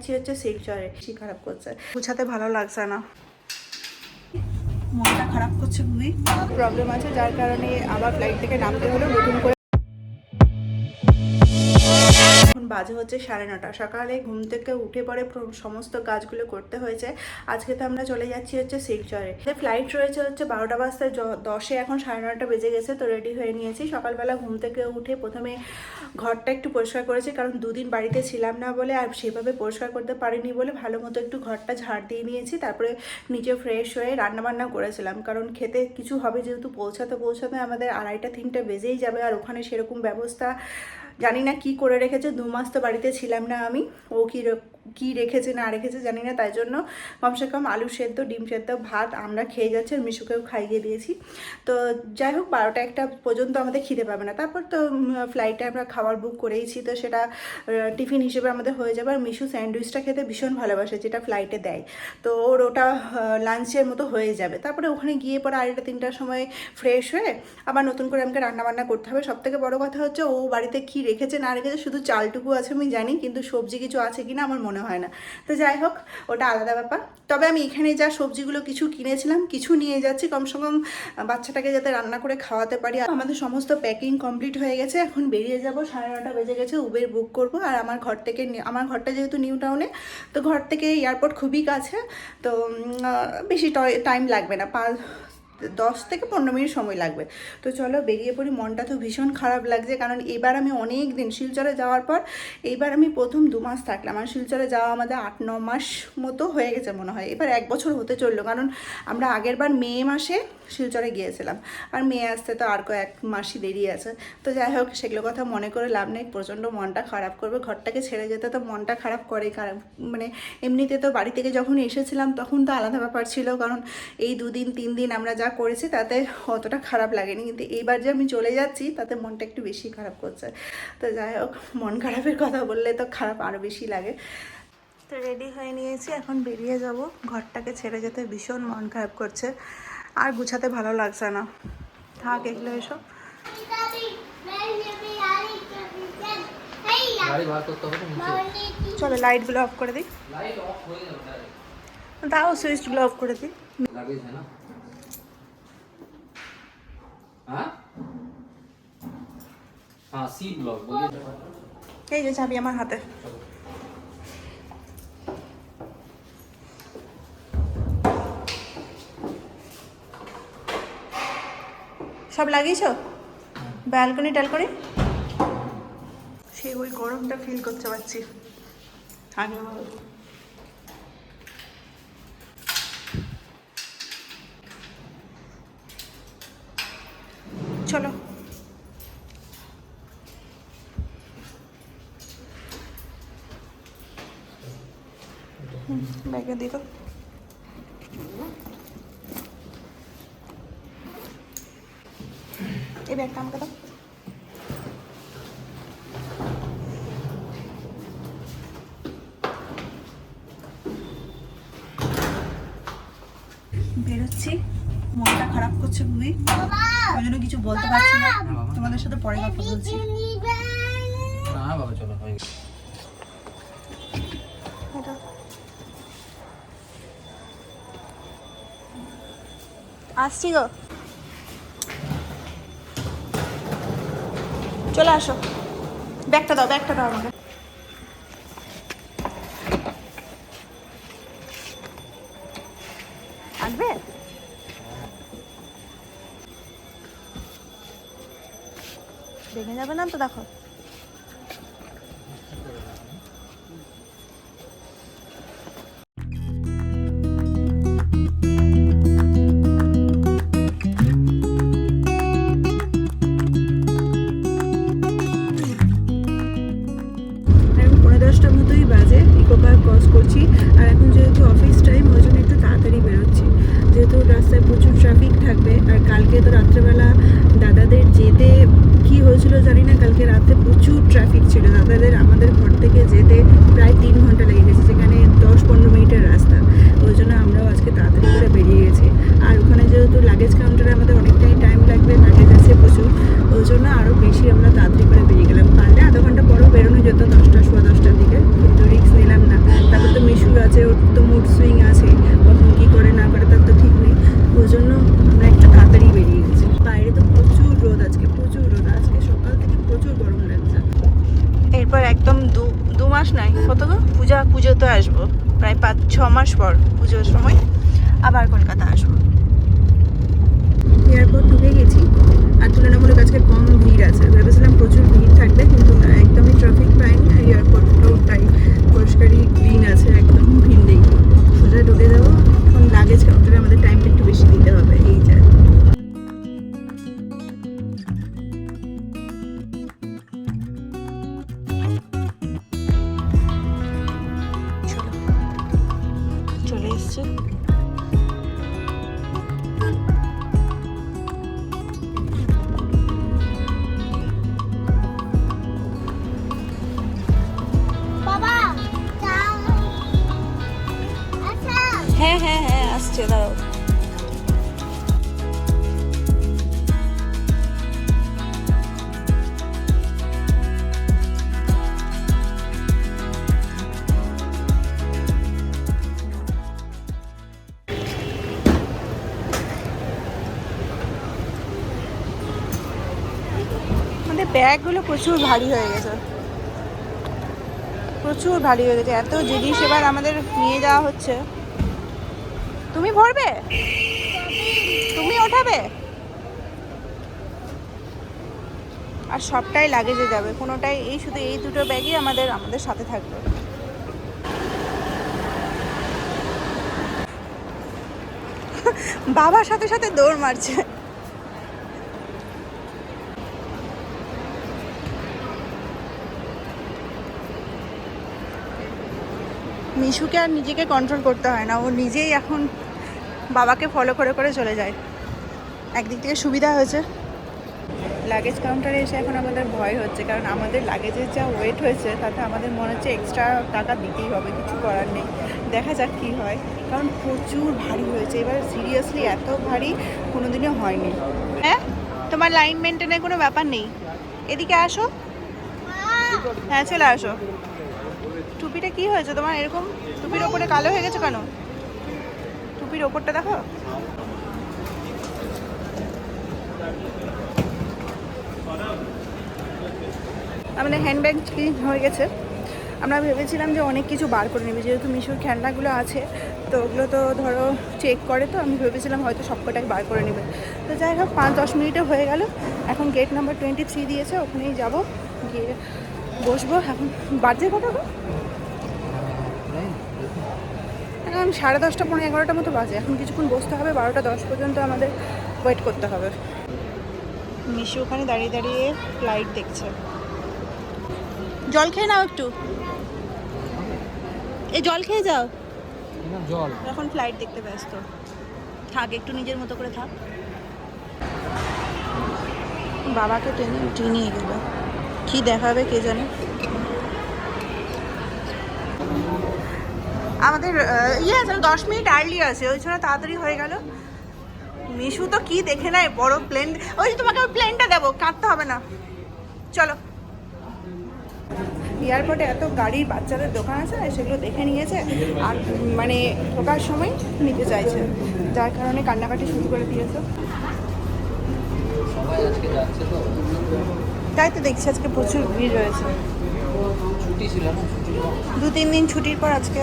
যাচ্ছি হচ্ছে শিলচরে বেশি খারাপ করছে। গুছাতে ভালো লাগছে না। মনটা খারাপ করছে খুবই। প্রবলেম আছে যার কারণে আবার ফ্লাইট থেকে নামতে হলো নতুন করে বাজে হচ্ছে সাড়ে নটা। সকালে ঘুম থেকে উঠে পরে সমস্ত কাজগুলো করতে হয়েছে। আজকে তো আমরা চলে যাচ্ছি হচ্ছে শিলচরে। ফ্লাইট রয়েছে হচ্ছে বারোটা বাজতে দশে এখন সাড়ে নটা বেজে গেছে তো রেডি হয়ে নিয়েছি। সকালবেলা ঘুম থেকে উঠে প্রথমে ঘরটা একটু পরিষ্কার করেছি কারণ দুদিন বাড়িতে ছিলাম না বলে আর সেভাবে পরিষ্কার করতে পারিনি বলে ভালো মতো একটু ঘরটা ঝাড় দিয়ে নিয়েছি। তারপরে নিচে ফ্রেশ হয়ে রান্নাবান্না করেছিলাম কারণ খেতে কিছু হবে যেহেতু পৌঁছাতে পৌঁছাতে আমাদের আড়াইটা, তিনটা বেজেই যাবে আর ওখানে সেরকম ব্যবস্থা জানি না কি করে রেখেছে দু মাস তো বাড়িতে ছিলাম না আমি ও কি কি রেখেছে, না রেখেছে জানি না, তাই জন্য কমসে কম আলু সেদ্ধ, ডিম সেদ্ধ, ভাত আমরা খেয়ে যাচ্ছি আর মিশুকেও খাইয়ে দিয়েছি। তো যাই হোক, বারোটা একটা পর্যন্ত আমাদের খিদে পাবে না। তারপর তো ফ্লাইটে আমরা খাবার বুক করেইছি, তো সেটা টিফিন হিসেবে আমাদের হয়ে যাবে। আর মিশু স্যান্ডউইচটা খেতে ভীষণ ভালোবাসে, যেটা ফ্লাইটে দেয়। তো ওর ওটা লাঞ্চের মতো হয়ে যাবে। তারপরে ওখানে গিয়ে পরে আড়াইটা, তিনটার সময় ফ্রেশ হয়ে আবার নতুন করে আমাকে রান্নাবান্না করতে হবে। সব থেকে বড় কথা হচ্ছে, ও বাড়িতে কি রেখেছে, না রেখেছে, শুধু চালটুকু আছে আমি জানি, কিন্তু সবজি কিছু আছে কিনা আমার মনে হয় না। তো যাই হোক, ওটা আলাদা ব্যাপার। তবে আমি এখানে যা সবজিগুলো কিছু কিনেছিলাম, কিছু নিয়ে যাচ্ছি। কমসে কম বাচ্চাটাকে যাতে রান্না করে খাওয়াতে পারি। আমাদের সমস্ত প্যাকিং কমপ্লিট হয়ে গেছে। এখন বেরিয়ে যাব। সাড়ে নটা বেজে গেছে। উবের বুক করব। আর আমার ঘর থেকে আমার ঘরটা যেহেতু নিউ টাউনে তো ঘর থেকে এয়ারপোর্ট খুবই কাছে। তো বেশি টাইম লাগবে না। পাঁচ দশ থেকে পনেরো মিনিট সময় লাগবে। তো চলো বেরিয়ে পড়ি, মনটা তো ভীষণ খারাপ লাগছে, কারণ এবার আমি অনেক দিন শিলচরে যাওয়ার পর এইবার আমি প্রথম দু মাস থাকলাম। আর শিলচরে যাওয়া আমাদের আট, ন মাস মতো হয়ে গেছে মনে হয়। এবার এক বছর হতে চলল, কারণ আমরা আগের বার মে মাসে শিলচরে গিয়েছিলাম। আর মেয়ে আসতে তো আর কয়েক মাসই দেরি আছে। তো যাই হোক, সেগুলো কথা মনে করে লাভ নেই, প্রচণ্ড মনটা খারাপ করবে। ঘরটাকে ছেড়ে যেতে তো মনটা খারাপ করে খারাপ মানে এমনিতে তো বাড়ি থেকে যখন এসেছিলাম, তখন তো আলাদা ব্যাপার ছিল, কারণ এই দুদিন, তিন দিন আমরা যা করেছি, তাতে অতটা খারাপ লাগেনি। কিন্তু এইবার যে আমি চলে যাচ্ছি, তাতে মনটা একটু বেশি খারাপ করছে। তো যাই হোক, মন খারাপের কথা বললে তো খারাপ আরও বেশি লাগে। তো রেডি হয়ে নিয়েছি, এখন বেরিয়ে যাব। ঘরটাকে ছেড়ে যেতে ভীষণ মন খারাপ করছে। আর গুছাতে ভালো লাগছে না। থাক, এগুলো এসব চলো লাইটগুলো অফ করে দিই। তাও সুইচগুলো অফ করে দিই। এই যে চাবি আমার হাতে। সব লাগিয়েছ? ব্যালকনি ট্যালকনি? সেই ওই গরমটা ফিল করতে পারছি। আগে বলো। চলো ব্যাগে দিল। এই ব্যাগটা আমাকে দাও। বেরোচ্ছি। মনটা খারাপ করছে খুবই ওই জন্য কিছু বলতে পারছি না। তোমাদের সাথে পরে কথা বলছি। না বাবা চলো আসছি গো। চলে আসো। ব্যাগটা দাও ব্যাগটা দাও আমাকে। আসবে দেখে যাবে না তো দেখো। জানি না, কালকে রাতে প্রচুর ট্রাফিক ছিল। দাদাদের আমাদের ঘর থেকে যেতে প্রায় তিন ঘণ্টা লেগে গেছে সেখানে দশ পনেরো মিনিটের রাস্তা। ওই জন্য আমরাও আজকে তাড়াতাড়ি করে বেরিয়ে গেছি। আর ওখানে যেহেতু লাগেজ কাউন্টারে আমাদের অনেকটাই টাইম লাগবে লাগেজ আছে প্রচুর ওই জন্য আরও বেশি আমরা তাড়াতাড়ি করে বেরিয়ে গেলাম পারলে আধা ঘণ্টা পরেও বেরোনো যেত দশটা সোয়া দশটার দিকে কিন্তু রিক্স নিলাম না তার পূজা পুজোতে আসব। প্রায় পাঁচ, ছ মাস পর পুজোর সময় আবার কলকাতা আসব। এয়ারপোর্ট ঢুকে গেছি আর তুলনামূলক আজকে কম ভিড় আছে। ভেবেছিলাম প্রচুর ভিড় থাকবে, কিন্তু না, একদমই ট্রাফিক পাইনি আর এয়ারপোর্টটাও তাই পরিষ্কারই ক্লিন আছে, একদম ভিড় নেই। সোজা ঢুকে যাব, এখন লাগেজ কাউন্টারে আমাদের টাইমটা একটু বেশি দিতে হবে, এই যা। আসছে ব্যাগগুলো প্রচুর ভারী হয়ে গেছে। প্রচুর ভারী হয়ে গেছে। এত জিনিস এবার আমাদের নিয়ে যাওয়া হচ্ছে। তুমি ভরবে? তুমি ওঠাবে? আর সবটাই লাগেজে যাবে, কোনোটাই, এই শুধু এই দুটো ব্যাগই আমাদের আমাদের সাথে থাকবে। বাবার সাথে সাথে দৌড় মারছে। মিশুকে আর নিজেকে কন্ট্রোল করতে হয় না, ও নিজেই এখন বাবাকে ফলো করে করে চলে যায়। একদিক থেকে সুবিধা হয়েছে। লাগেজ কাউন্টারে এসে এখন আমাদের ভয় হচ্ছে কারণ আমাদের লাগেজের যা ওয়েট হয়েছে তাতে আমাদের মনে হচ্ছে এক্সট্রা টাকা দিতেই হবে কিছু করার নেই। দেখা যাক কী হয় কারণ প্রচুর ভারী হয়েছে। এবার সিরিয়াসলি এত ভারী কোনোদিনও হয়নি। হ্যাঁ? তোমার লাইন মেনটেনের কোনো ব্যাপার নেই। এদিকে আসো। হ্যাঁ চলে আসো। টুপিটা কি হয়েছে তোমার? এরকম টুপির ওপরে কালো হয়ে গেছে কেন? টুপির ওপরটা দেখো। আমাদের হ্যান্ডব্যাগ হয়ে গেছে? আমরা ভেবেছিলাম যে অনেক কিছু বার করে নেবে, যেহেতু মিশোর খেলনাগুলো আছে, তো ওগুলো তো ধরো চেক করে, তো আমি ভেবেছিলাম হয়তো সবকটাই বার করে নেবে। তো যাই হোক, পাঁচ দশ মিনিটে হয়ে গেল। এখন গেট নাম্বার টোয়েন্টি থ্রি দিয়েছে, ওখানেই যাব, গিয়ে বসবো। এখন বাজে কত গো? এখন সাড়ে দশটা পনেরো এগারোটার মতো বাজে। এখন কিছুক্ষণ বসতে হবে বারোটা দশ পর্যন্ত আমাদের ওয়েট করতে হবে। মিশু ওখানে দাঁড়িয়ে দাঁড়িয়ে ফ্লাইট দেখছে। জল খেয়ে নাও একটু। এই জল খেয়ে যাও। জল। এখন ফ্লাইট দেখতে ব্যস্ত। থাক একটু নিজের মতো করে থাক। বাবাকে টেনে উঠিয়ে নিয়ে গেল। কি দেখাবে কে জানে? আমাদের ইয়ে আছে দশ মিনিট আর্লি আছে ওই জন্য তাড়াতাড়ি হয়ে গেল। মিশু তো কি দেখে নেয় বড় প্লেন ওই যে তোমাকে ওই প্লেনটা দেবো কাঁদতে হবে না। চলো। এয়ারপোর্টে এত গাড়ির বাচ্চাদের দোকান আছে না, সেগুলো দেখে নিয়েছে আর মানে ঢোকার সময় নিতে চাইছে। যার কারণে কান্নাকাটি শুরু করে দিয়েছে। তাই তো দেখছি আজকে প্রচুর ভিড় রয়েছে। দু তিন দিন ছুটির পর আজকে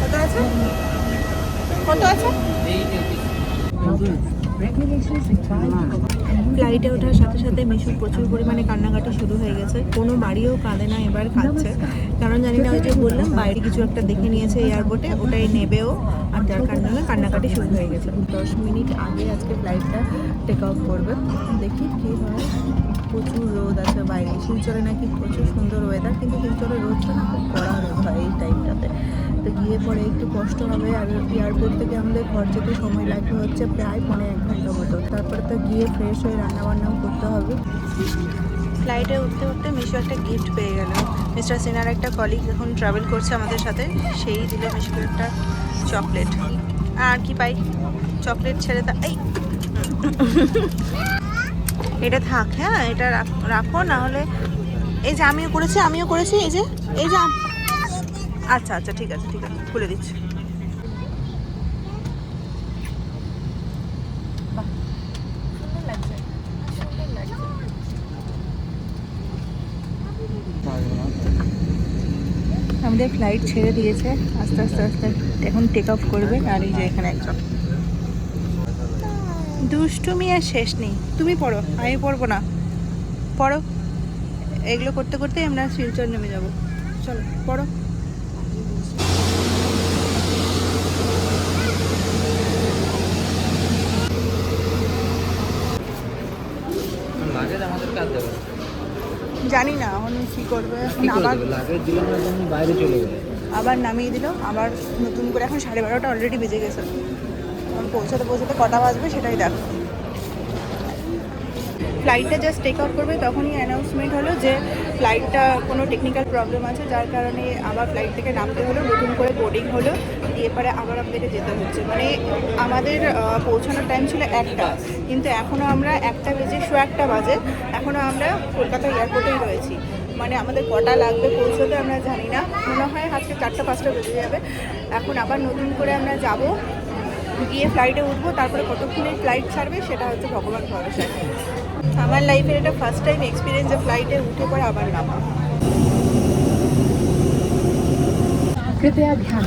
কত আছে? কত আছে? ওঠার সাথে সাথে মিশুর প্রচুর পরিমাণে কান্নাকাটি শুরু হয়ে গেছে। কোনো বাড়িও কাঁদে না এবার কাঁদছে। কারণ জানি না ওই যে বললাম, বাইরে কিছু একটা দেখে নিয়েছে এয়ারপোর্টে ওটাই নেবেও। আর যার কারণে কান্নাকাটি শুরু হয়ে গেছে। দশ মিনিট আগে আজকে ফ্লাইটটা টেক অফ করবে। দেখি কী হয়। প্রচুর রোদ আছে বাইরে। শিলচরে নাকি প্রচুর সুন্দর ওয়েদার কিন্তু শিলচরে রোদটা না খুব কড়া রোদ হয় এই টাইমটাতে গিয়ে পরে একটু কষ্ট হবে আর এয়ারপোর্ট থেকে আমাদের ঘর যেতে সময় লাগবে হচ্ছে প্রায় পনেরো এক ঘণ্টা মতো। তারপরে তো গিয়ে ফ্রেশ হয়ে রান্না বান্নাও করতে হবে। ফ্লাইটে উঠতে উঠতে মিশু একটা গিফট পেয়ে গেল। মিস্টার সিনার একটা কলিগ এখন ট্রাভেল করছে আমাদের সাথে। সেই দিল মিশুকে একটা চকলেট আর কি পাই? চকলেট ছেড়ে তা এই! এটা থাক হ্যাঁ এটা রাখ- না হলে এই যে আমিও করেছি আমিও করেছি, এই যে এই যে আচ্ছা আচ্ছা ঠিক আছে ঠিক আছে, খুলে দিচ্ছি। আমাদের ফ্লাইট ছেড়ে দিয়েছে, আস্তে আস্তে আস্তে। এখন টেক অফ করবে, আর এই যে এখানে একজন। দুষ্টুমি আর শেষ নেই। তুমি পড়ো, আমি পড়ব না। পড়ো। এগুলো করতে করতে আমরা শিলচর নেমে যাব। চলো, পড়ো। করবে। আবার বাইরে চলে গেলে আবার নামিয়ে দিল। আবার নতুন করে এখন সাড়ে বারোটা অলরেডি বেজে গেছে। এখন পৌঁছাতে পৌঁছাতে কটা বাজবে সেটাই দেখো। ফ্লাইটটা জাস্ট টেক আউট করবে তখনই অ্যানাউন্সমেন্ট হলো যে ফ্লাইটটা কোনো টেকনিক্যাল প্রবলেম আছে যার কারণে আবার ফ্লাইট থেকে নামতে হলো নতুন করে বোর্ডিং হলো। দিয়ে পরে আবার আমাদেরকে যেতে হচ্ছে। মানে আমাদের পৌঁছানোর টাইম ছিল একটা কিন্তু এখনও আমরা একটা বেজে শো একটা বাজে। এখনও আমরা কলকাতা এয়ারপোর্টেই রয়েছি। মানে আমাদের কটা লাগবে পৌঁছতে আমরা জানি না। মনে হয় আজকে চারটা, পাঁচটা বেজে যাবে। এখন আবার নতুন করে আমরা যাব। গিয়ে ফ্লাইটে উঠবো, তারপরে কতক্ষণে ফ্লাইট ছাড়বে সেটা হচ্ছে ভগবান ভরসা। আমার লাইফের এটা ফার্স্ট টাইম এক্সপিরিয়েন্স যে ফ্লাইটে উঠে পরে আবার নামা কৃপয়া ধ্যান।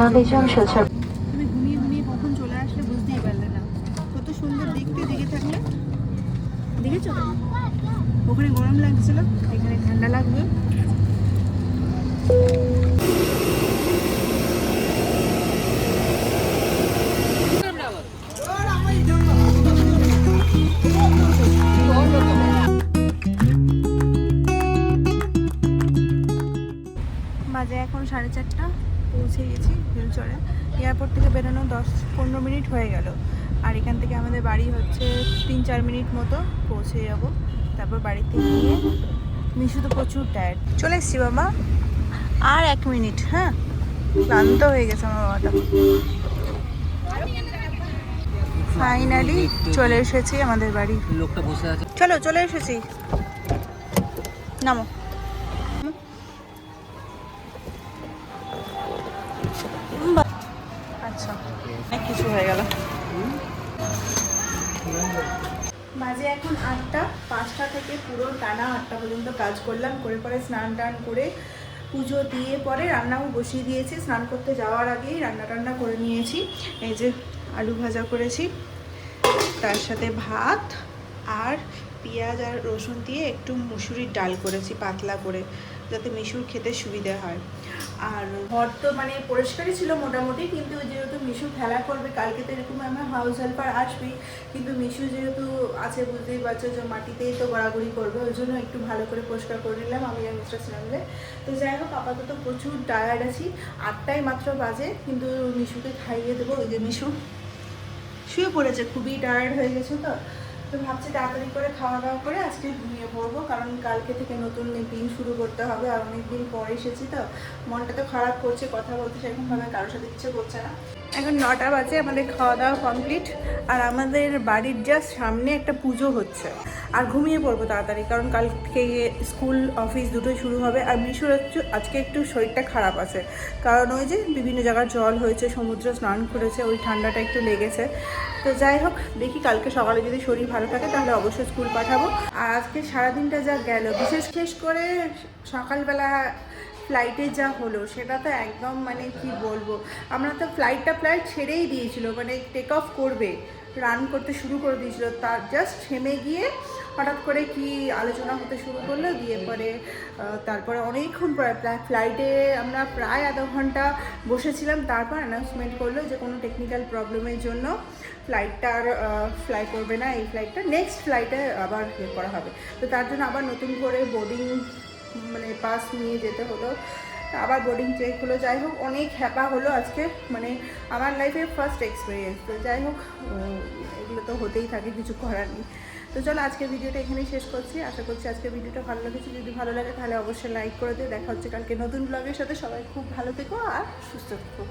তুমি ঘুমিয়ে বেরোনো দশ পনেরো মিনিট হয়ে গেল। আর এখান থেকে আমাদের বাড়ি হচ্ছে তিন চার মিনিট মতো পৌঁছে যাব। তারপর বাড়িতে গিয়ে মিশু তো প্রচুর টায়ার্ড চলে এসছি বাবা। আর এক মিনিট হ্যাঁ? ক্লান্ত হয়ে গেছে আমার বাবাটা। ফাইনালি চলে এসেছি আমাদের বাড়ি। লোকটা বসে আছে। চলো চলে এসেছি। নামো। হয়ে গেল। বাজে এখন আটটা, পাঁচটা থেকে পুরো টানা আটটা পর্যন্ত কাজ করলাম, করে পরে স্নান টান করে পুজো দিয়ে পরে রান্নাও বসিয়ে দিয়েছি। স্নান করতে যাওয়ার আগেই রান্না টান্না করে নিয়েছি। এই যে আলু ভাজা করেছি, তার সাথে ভাত আর পেঁয়াজ আর রসুন দিয়ে একটু মুসুরির ডাল করেছি, পাতলা করে। যাতে মিশুর খেতে সুবিধা হয়। আর ঘর তো মানে পরিষ্কারই ছিল মোটামুটি, কিন্তু যেহেতু মিশু খেলা করবে, কালকে তো এরকম আমার হাউস হেল্পার আসবেই। কিন্তু মিশু যেহেতু আছে বুঝতেই পারছ যে মাটিতেই তো গড়াগড়ি করবে, ওই জন্য একটু ভালো করে পরিষ্কার করে নিলাম আমি আর মিস্টার সিনামলে তো যাই হোক, আপাতত প্রচুর টায়ার্ড আছি আটটাই মাত্র বাজে, কিন্তু মিশুকে খাইয়ে দেবো, ওই যে মিশু। শুয়ে পড়েছে, খুবই টায়ার্ড হয়ে গেছে তো। তো ভাবছি তাড়াতাড়ি করে খাওয়া দাওয়া করে আজকে ঘুমিয়ে পড়ব, কারণ কালকে থেকে নতুন দিন শুরু করতে হবে আর অনেকদিন পরে এসেছি তো। মনটা তো খারাপ করছে, কথা বলতে সেরকমভাবে কারোর সাথে ইচ্ছে করছে না। এখন নটা বাজে, আমাদের খাওয়া দাওয়া কমপ্লিট আর আমাদের বাড়ির জাস্ট সামনে একটা পুজো হচ্ছে। আর ঘুমিয়ে পড়ব তাড়াতাড়ি, কারণ কাল থেকে স্কুল অফিস দুটোই শুরু হবে, আর মিশুর একটু আজকে একটু শরীরটা খারাপ আছে। কারণ ওই যে বিভিন্ন জায়গার জল হয়েছে, সমুদ্র স্নান করেছে, ওই ঠান্ডাটা একটু লেগেছে। তো যাই হোক, দেখি কালকে সকালে যদি শরীর ভালো থাকে, তাহলে অবশ্যই স্কুল পাঠাবো। আর আজকে সারাদিনটা যা গেল, বিশেষ বিশেষ করে সকালবেলা ফ্লাইটে যা হলো, সেটা তো একদম মানে কি বলব? আমরা তো ফ্লাইটটা প্রায় ছেড়েই দিয়েছিল মানে টেক অফ করবে রান করতে শুরু করে দিয়েছিল। তার জাস্ট থেমে গিয়ে হঠাৎ করে কি আলোচনা হতে শুরু করল, দিয়ে পরে তারপরে অনেকক্ষণ পরে ফ্লাইটে আমরা প্রায় আধা ঘণ্টা বসেছিলাম। তারপর অ্যানাউন্সমেন্ট করল যে কোনো টেকনিক্যাল প্রবলেমের জন্য ফ্লাইটটা আর ফ্লাই করবে না। এই ফ্লাইটটা নেক্সট ফ্লাইটে আবার ইয়ে করা হবে। তো তার জন্য আবার নতুন করে বোর্ডিং মানে পাস নিয়ে যেতে হলো। আবার বোর্ডিং চেক হলো। যাই হোক, অনেক হ্যাপা হলো আজকে। মানে আমার লাইফের ফার্স্ট এক্সপিরিয়েন্স তো যাই হোক এগুলো তো হতেই থাকে, কিছু করার নেই। তো চলো, আজকে ভিডিওটা এখানেই শেষ করছি। আশা করছি আজকের ভিডিওটা ভালো লেগেছে। যদি ভালো লাগে, তাহলে অবশ্যই লাইক করে দিও। দেখা হচ্ছে কালকে নতুন ব্লগের সাথে। সবাই খুব ভালো থেকো আর সুস্থ থেকো।